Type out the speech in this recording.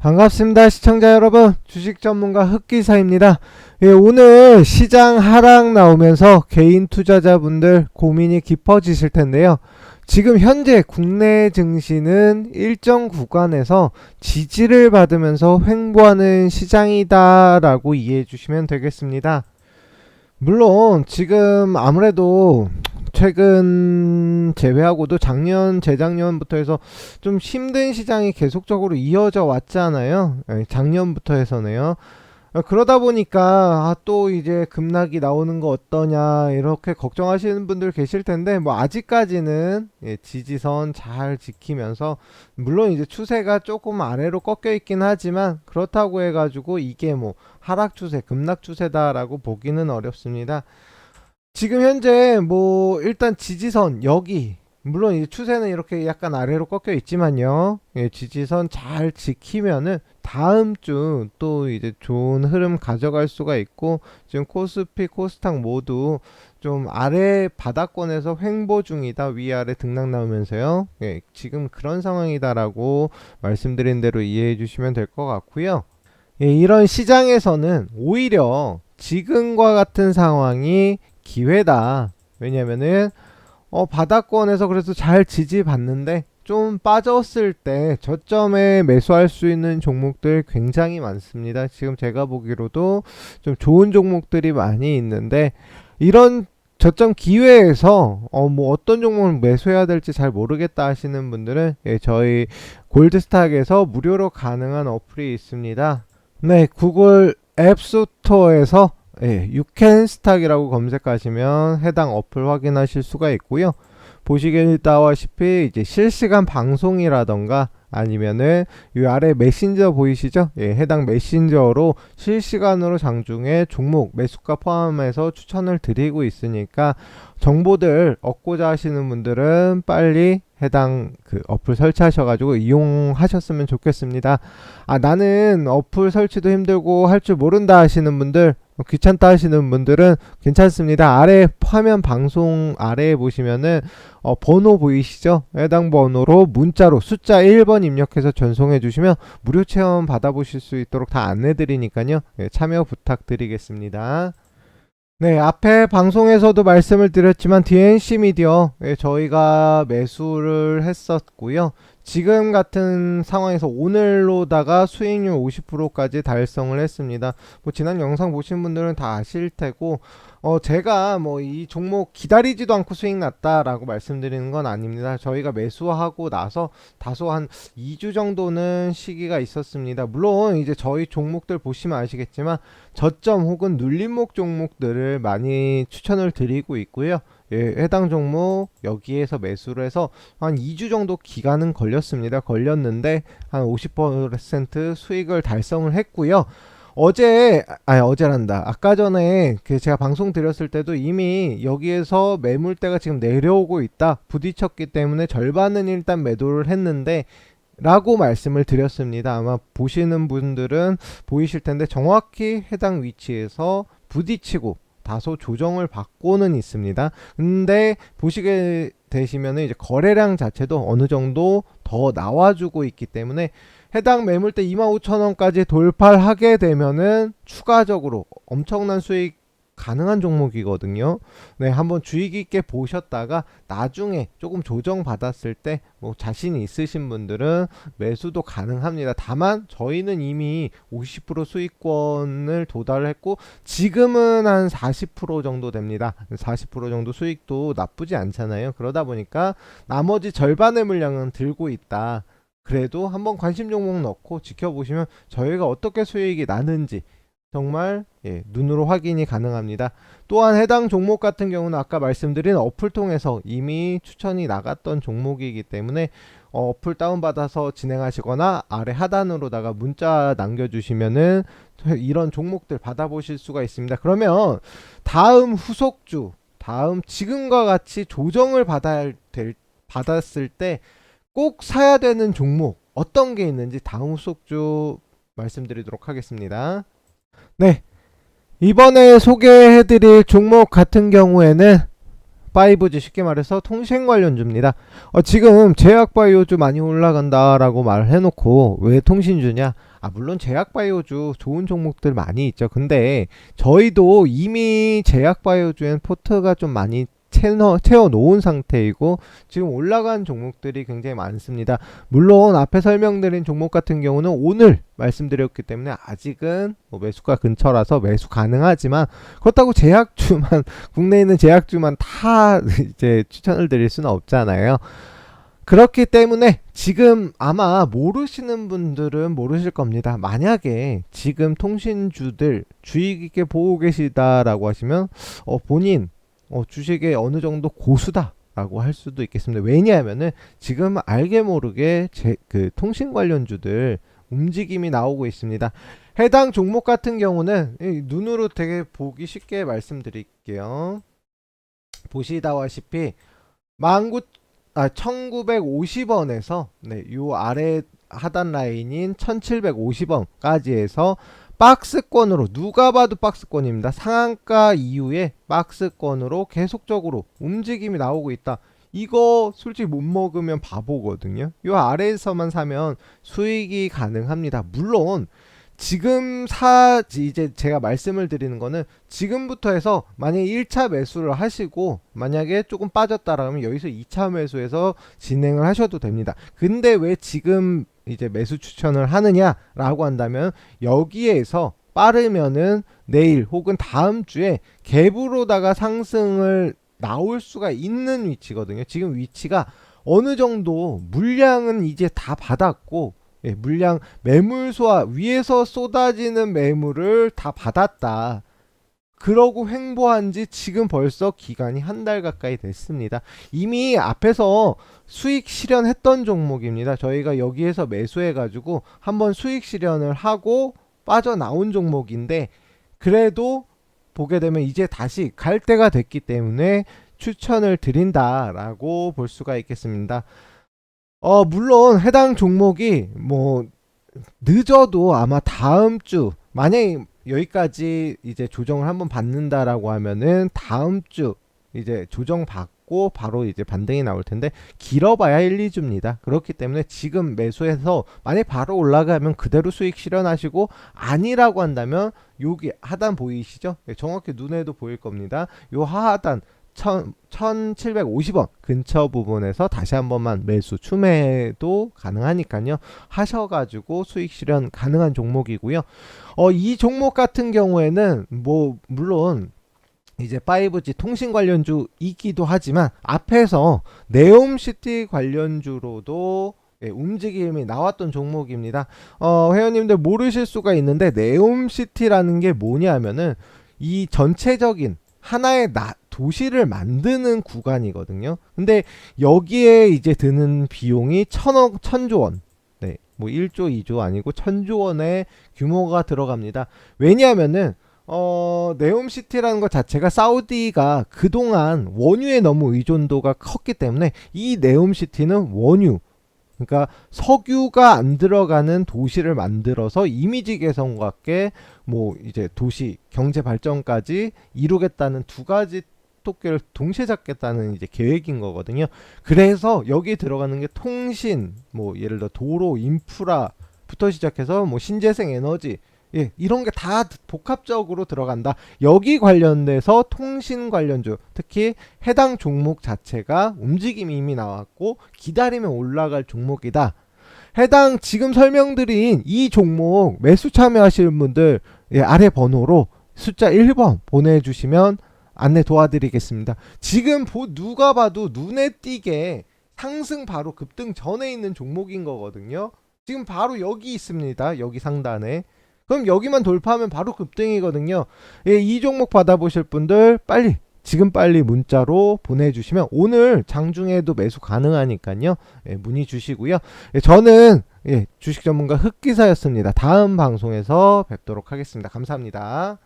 반갑습니다. 시청자 여러분. 주식 전문가 흑기사입니다. 예, 오늘 시장 하락 나오면서 개인 투자자분들 고민이 깊어지실 텐데요. 지금 현재 국내 증시는 일정 구간에서 지지를 받으면서 횡보하는 시장이다 라고 이해해 주시면 되겠습니다. 물론 지금 아무래도 최근 제외하고도 작년, 재작년부터 해서 좀 힘든 시장이 계속적으로 이어져 왔잖아요. 예, 작년부터 해서네요. 어, 그러다 보니까 아, 또 이제 급락이 나오는 거 어떠냐 이렇게 걱정하시는 분들 계실 텐데 뭐 아직까지는 예, 지지선 잘 지키면서 물론 이제 추세가 조금 아래로 꺾여 있긴 하지만 그렇다고 해가지고 이게 뭐 하락 추세, 급락 추세다라고 보기는 어렵습니다. 지금 현재 뭐 일단 지지선 여기 물론 이 추세는 이렇게 약간 아래로 꺾여 있지만요. 예, 지지선 잘 지키면은 다음 주 또 이제 좋은 흐름 가져갈 수가 있고 지금 코스피, 코스닥 모두 좀 아래 바닥권에서 횡보 중이다. 위아래 등락 나오면서요. 예, 지금 그런 상황이다라고 말씀드린 대로 이해해 주시면 될 것 같고요. 예, 이런 시장에서는 오히려 지금과 같은 상황이 기회다. 왜냐면은 어 바닥권에서 그래서 잘 지지받는데 좀 빠졌을 때 저점에 매수할 수 있는 종목들 굉장히 많습니다. 지금 제가 보기로도 좀 좋은 종목들이 많이 있는데 이런 저점 기회에서 어 뭐 어떤 종목을 매수해야 될지 잘 모르겠다 하시는 분들은 예, 저희 골드스탁에서 무료로 가능한 어플이 있습니다. 네, 구글 앱스토어에서 예, 유캔스탁이라고 검색하시면 해당 어플 확인하실 수가 있고요. 보시다시피 이제 실시간 방송이라던가 아니면은 이 아래 메신저 보이시죠? 예, 해당 메신저로 실시간으로 장중에 종목 매수가 포함해서 추천을 드리고 있으니까 정보들 얻고자 하시는 분들은 빨리 해당 그 어플 설치하셔가지고 이용하셨으면 좋겠습니다. 아 나는 어플 설치도 힘들고 할 줄 모른다 하시는 분들 귀찮다 하시는 분들은 괜찮습니다. 아래 화면 방송 아래에 보시면은 어, 번호 보이시죠? 해당 번호로 문자로 숫자 1번 입력해서 전송해 주시면 무료 체험 받아보실 수 있도록 다 안내 드리니까요. 예, 참여 부탁드리겠습니다. 네, 앞에 방송에서도 말씀을 드렸지만 DNC 미디어 예, 저희가 매수를 했었고요. 지금 같은 상황에서 오늘로다가 수익률 50%까지 달성을 했습니다. 뭐 지난 영상 보신 분들은 다 아실 테고 어 제가 뭐 이 종목 기다리지도 않고 수익 났다라고 말씀드리는 건 아닙니다. 저희가 매수하고 나서 다소 한 2주 정도는 시기가 있었습니다. 물론 이제 저희 종목들 보시면 아시겠지만 저점 혹은 눌림목 종목들을 많이 추천을 드리고 있고요. 예, 해당 종목 여기에서 매수를 해서 한 2주 정도 기간은 걸렸습니다. 걸렸는데 한 50% 수익을 달성을 했고요. 어제 아니 어제란다. 아까 전에 그 제가 방송 드렸을 때도 이미 여기에서 매물대가 지금 내려오고 있다. 부딪혔기 때문에 절반은 일단 매도를 했는데 라고 말씀을 드렸습니다. 아마 보시는 분들은 보이실 텐데 정확히 해당 위치에서 부딪히고 다소 조정을 받고는 있습니다. 근데 보시게 되시면 이제 거래량 자체도 어느 정도 더 나와주고 있기 때문에 해당 매물대 25,000원까지 돌파를 하게 되면은 추가적으로 엄청난 수익 가능한 종목이거든요. 네, 한번 주의 깊게 보셨다가 나중에 조금 조정 받았을 때 뭐 자신이 있으신 분들은 매수도 가능합니다. 다만 저희는 이미 50% 수익권을 도달했고 지금은 한 40% 정도 됩니다. 40% 정도 수익도 나쁘지 않잖아요. 그러다 보니까 나머지 절반의 물량은 들고 있다. 그래도 한번 관심 종목 넣고 지켜보시면 저희가 어떻게 수익이 나는지 정말 예, 눈으로 확인이 가능합니다. 또한 해당 종목 같은 경우는 아까 말씀드린 어플 통해서 이미 추천이 나갔던 종목이기 때문에 어, 어플 다운받아서 진행하시거나 아래 하단으로다가 문자 남겨주시면은 이런 종목들 받아보실 수가 있습니다. 그러면 다음 후속주, 다음 지금과 같이 조정을 받아야 될, 받았을 때 꼭 사야 되는 종목 어떤 게 있는지 다음 후속주 말씀드리도록 하겠습니다. 네. 이번에 소개해드릴 종목 같은 경우에는 5G 쉽게 말해서 통신 관련주입니다. 어, 지금 제약바이오주 많이 올라간다라고 말을 해놓고 왜 통신주냐? 아 물론 제약바이오주 좋은 종목들 많이 있죠. 근데 저희도 이미 제약바이오주엔 포트가 좀 많이 채워, 채워 놓은 상태이고 지금 올라간 종목들이 굉장히 많습니다. 물론 앞에 설명드린 종목 같은 경우는 오늘 말씀드렸기 때문에 아직은 뭐 매수가 근처라서 매수 가능하지만 그렇다고 제약주만 국내에 있는 제약주만 다 이제 추천을 드릴 수는 없잖아요. 그렇기 때문에 지금 아마 모르시는 분들은 모르실 겁니다. 만약에 지금 통신주들 주의 깊게 보고 계시다라고 하시면 어, 본인 어, 주식에 어느 정도 고수다 라고 할 수도 있겠습니다. 왜냐하면은 지금 알게 모르게 제, 그 통신 관련주들 움직임이 나오고 있습니다. 해당 종목 같은 경우는 이 눈으로 되게 보기 쉽게 말씀드릴게요. 보시다시피 19 아, 1950원에서 네, 요 아래 하단 라인인 1750원까지 해서 박스권으로 누가 봐도 박스권입니다. 상한가 이후에 박스권으로 계속적으로 움직임이 나오고 있다. 이거 솔직히 못 먹으면 바보거든요. 요 아래에서만 사면 수익이 가능합니다. 물론 지금 사 이제 제가 말씀을 드리는 거는 지금부터 해서 만약에 1차 매수를 하시고 만약에 조금 빠졌다라면 여기서 2차 매수해서 진행을 하셔도 됩니다. 근데 왜 지금 이제 매수 추천을 하느냐라고 한다면 여기에서 빠르면은 내일 혹은 다음 주에 갭으로다가 상승을 나올 수가 있는 위치거든요. 지금 위치가 어느 정도 물량은 이제 다 받았고 예, 물량 매물 소화 위에서 쏟아지는 매물을 다 받았다. 그러고 횡보한 지 지금 벌써 기간이 한 달 가까이 됐습니다. 이미 앞에서 수익 실현했던 종목입니다. 저희가 여기에서 매수해가지고 한번 수익 실현을 하고 빠져나온 종목인데 그래도 보게 되면 이제 다시 갈 때가 됐기 때문에 추천을 드린다라고 볼 수가 있겠습니다. 어, 물론 해당 종목이 뭐 늦어도 아마 다음 주 만약에 여기까지 이제 조정을 한번 받는다라고 하면은 다음 주 이제 조정 받고 바로 이제 반등이 나올 텐데 길어봐야 1, 2주입니다. 그렇기 때문에 지금 매수해서 만약 바로 올라가면 그대로 수익 실현하시고 아니라고 한다면 여기 하단 보이시죠? 네, 정확히 눈에도 보일 겁니다. 요 하하단 1750원 근처 부분에서 다시 한 번만 매수 추매도 가능하니까요. 하셔가지고 수익 실현 가능한 종목이고요. 어, 이 종목 같은 경우에는 뭐 물론 이제 5G 통신 관련주이기도 하지만 앞에서 네옴시티 관련주로도 예, 움직임이 나왔던 종목입니다. 어, 회원님들 모르실 수가 있는데 네옴시티라는 게 뭐냐면은 이 전체적인 하나의 나, 도시를 만드는 구간이거든요. 근데 여기에 이제 드는 비용이 천억, 천조 원. 네, 뭐 1조, 2조 아니고 천조 원의 규모가 들어갑니다. 왜냐하면은 어, 네옴시티라는 것 자체가 사우디가 그동안 원유에 너무 의존도가 컸기 때문에 이 네옴시티는 원유, 그러니까 석유가 안 들어가는 도시를 만들어서 이미지 개선과 함께 뭐 이제 도시 경제 발전까지 이루겠다는 두 가지 토끼를 동시에 잡겠다는 이제 계획인 거거든요. 그래서 여기 들어가는 게 통신, 뭐 예를 들어 도로, 인프라부터 시작해서 뭐 신재생 에너지 예, 이런 게 다 복합적으로 들어간다. 여기 관련돼서 통신 관련주, 특히 해당 종목 자체가 움직임이 이미 나왔고 기다리면 올라갈 종목이다. 해당 지금 설명드린 이 종목 매수 참여하시는 분들 예, 아래 번호로 숫자 1번 보내주시면 안내 도와드리겠습니다. 지금 보, 누가 봐도 눈에 띄게 상승 바로 급등 전에 있는 종목인 거거든요. 지금 바로 여기 있습니다. 여기 상단에. 그럼 여기만 돌파하면 바로 급등이거든요. 예, 이 종목 받아보실 분들 빨리 지금 빨리 문자로 보내주시면 오늘 장중에도 매수 가능하니까요. 예, 문의 주시고요. 예, 저는 예, 주식 전문가 흑기사였습니다. 다음 방송에서 뵙도록 하겠습니다. 감사합니다.